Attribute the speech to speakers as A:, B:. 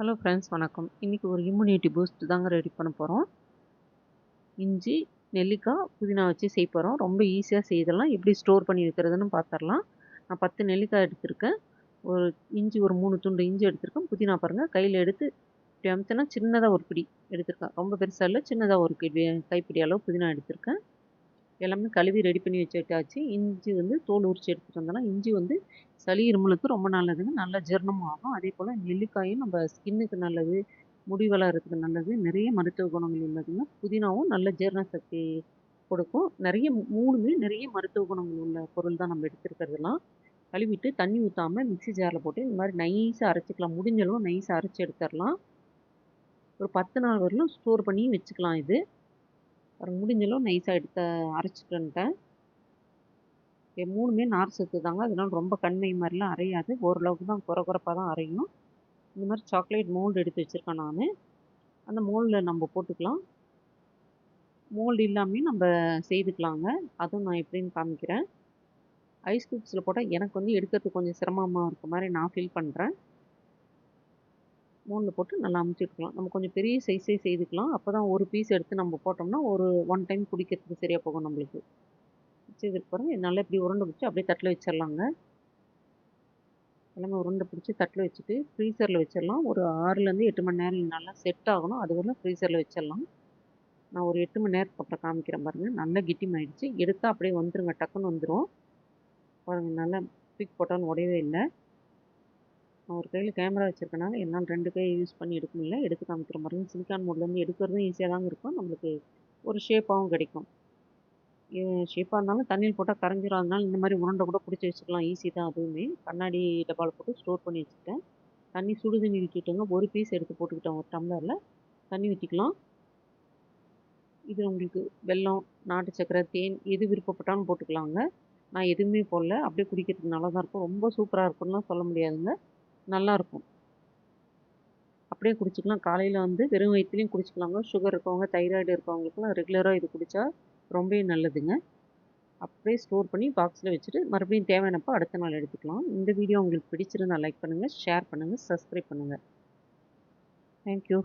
A: Hello friends வணக்கம். இன்றைக்கி ஒரு இம்யூனிட்டி பூஸ்ட் தாங்க ரெடி பண்ண போகிறோம் இஞ்சி நெல்லிக்காய் புதினா வச்சு செய்ய போகிறோம் ரொம்ப ஈஸியாக செய்தலாம். எப்படி ஸ்டோர் பண்ணி வைக்கிறதுன்னு பார்த்துடலாம் நான் பத்து நெல்லிக்காய் எடுத்திருக்கேன். ஒரு இஞ்சி ஒரு மூணு துண்டு இஞ்சி எடுத்திருக்கேன். புதினா பாருங்கள் கையில் எடுத்து இப்படி அமுத்தினா சின்னதாக ஒரு பிடி எடுத்திருக்கேன். ரொம்ப பெருசாக இல்லை சின்னதாக ஒரு பிடி கைப்பிடி அளவு புதினா எடுத்திருக்கேன். எல்லாமே கழுவி ரெடி பண்ணி வச்சுட்டாச்சு இஞ்சி வந்து தோல் உரிச்சு எடுத்துகிட்டு வந்தோம்னா இஞ்சி வந்து சளி இருமலுக்கு ரொம்ப நல்லதுங்க. நல்ல ஜீரணமும் ஆகும். அதே போல் நெல்லிக்காயும் நம்ம ஸ்கின்னுக்கு நல்லது முடி வளர்கிறதுக்கு நல்லது நிறைய மருத்துவ குணங்கள் உள்ளதுங்க. புதினாவும் நல்ல ஜீரண சக்தி கொடுக்கும். நிறைய மூணுமே நிறைய மருத்துவ குணங்கள் உள்ள பொருள் தான் நம்ம எடுத்துருக்கிறதுலாம். கழுவிட்டு தண்ணி ஊற்றாமல் மிக்சி ஜாரில் போட்டு இந்த மாதிரி நைஸாக அரைச்சிக்கலாம். முடிஞ்சளவு நைஸாக அரைச்சி எடுத்துடலாம் ஒரு பத்து நாள் வரலும் ஸ்டோர் பண்ணி வச்சுக்கலாம் இது. முடிஞ்சளவு நைஸாக எடுத்து அரைச்சிட்டுன்ட்டேன் மூணுமே நார் சத்து தாங்க. அதனால ரொம்ப கண்மை மாதிரிலாம் அரையாது. ஓரளவுக்கு தான் குறை குறைப்பாக தான் அரையும். இந்த மாதிரி சாக்லேட் மோல்டு எடுத்து வச்சுருக்கேன் நான். அந்த மோல்டில் நம்ம போட்டுக்கலாம். மோல்டு இல்லாமல் நம்ம செய்துக்கலாங்க. அதுவும் நான் எப்படின்னு காமிக்கிறேன். ஐஸ் க்யூப்ஸில் போட்டால் எனக்கு வந்து எடுக்கிறதுக்கு கொஞ்சம் சிரமமாக இருக்க மாதிரி நான் ஃபீல் பண்ணுறேன் மோல்டில் போட்டு நல்லா அமுச்சிட்டுக்கலாம் நம்ம கொஞ்சம் பெரிய சைஸே செய்துக்கலாம். அப்போ தான் ஒரு பீஸ் எடுத்து நம்ம போட்டோம்னா ஒரு ஒன் டைம் குடிக்கிறதுக்கு சரியாக போகும் நம்மளுக்கு. வச்சதுக்கு பாருங்கள் நல்லா இப்படி உருண்டை பிடிச்சி அப்படியே தட்டில் வச்சிடலாங்க. எல்லாமே உருண்டை பிடிச்சி தட்டில் வச்சுட்டு ஃப்ரீசரில் வச்சிடலாம். ஒரு ஆறுலேருந்து எட்டு மணி நேரம் நல்லா செட் ஆகணும். அது வரலாம் ஃப்ரீசரில் வச்சிடலாம். நான் ஒரு எட்டு மணி நேரத்துக்கு அப்புறம் காமிக்கிறேன் பாருங்கள் நல்லா கிட்டிமாயிடுச்சு. எடுத்தால் அப்படியே வந்துருங்க. டக்குன்னு வந்துடும் பாருங்கள் நல்லா பிக் போட்டாலும் உடையவே இல்லை. ஒரு கையில் கேமரா வச்சுருக்கனால என்னால் ரெண்டு கை யூஸ் பண்ணி எடுக்க முடியல. எடுத்து காமிக்கிற மாதிரி சிலிக்கான் மோட்லேருந்து எடுக்கிறதும் ஈஸியாக தாங்க இருக்கும். நம்மளுக்கு ஒரு ஷேப்பாகவும் கிடைக்கும். ஷேப்பாக இருந்தாலும் தண்ணியில் போட்டால் கரைஞ்சிரும். அதனால் இந்த மாதிரி உருண்டை கூட பிடிச்சி வச்சுக்கலாம். ஈஸி தான் அதுவுமே. கண்ணாடி டப்பாவில் போட்டு ஸ்டோர் பண்ணி வச்சுட்டேன் தண்ணி சுடு தண்ணி ஊற்றிட்டோங்க ஒரு பீஸ் எடுத்து போட்டுக்கிட்டோம் ஒரு டம்ளரில் தண்ணி ஊற்றிக்கலாம் இது உங்களுக்கு வெல்லம் நாட்டு சக்கரை தேன் எது விருப்பப்பட்டாலும் போட்டுக்கலாங்க. நான் எதுவுமே போடல. அப்படியே குடிக்கிறதுக்கு நல்லா தான் இருக்கும். ரொம்ப சூப்பராக இருக்கும்லாம் சொல்ல முடியாதுங்க. நல்லாயிருக்கும் அப்படியே குடிச்சிக்கலாம். காலையில் வந்து வெறும் வயிற்றுலையும் குடிச்சிக்கலாங்க. சுகர் இருக்கவங்க தைராய்டு இருக்கவங்களுக்குலாம் ரெகுலராக இது குடித்தா ரொம்பவே நல்லதுங்க. அப்படியே ஸ்டோர் பண்ணி பாக்ஸில் வச்சுட்டு மறுபடியும் தேவையானப்போ அடுத்த நாள் எடுத்துக்கலாம். இந்த வீடியோ உங்களுக்கு பிடிச்சிருந்தா லைக் பண்ணுங்கள் ஷேர் பண்ணுங்கள் சப்ஸ்கிரைப் பண்ணுங்கள் தேங்க்யூ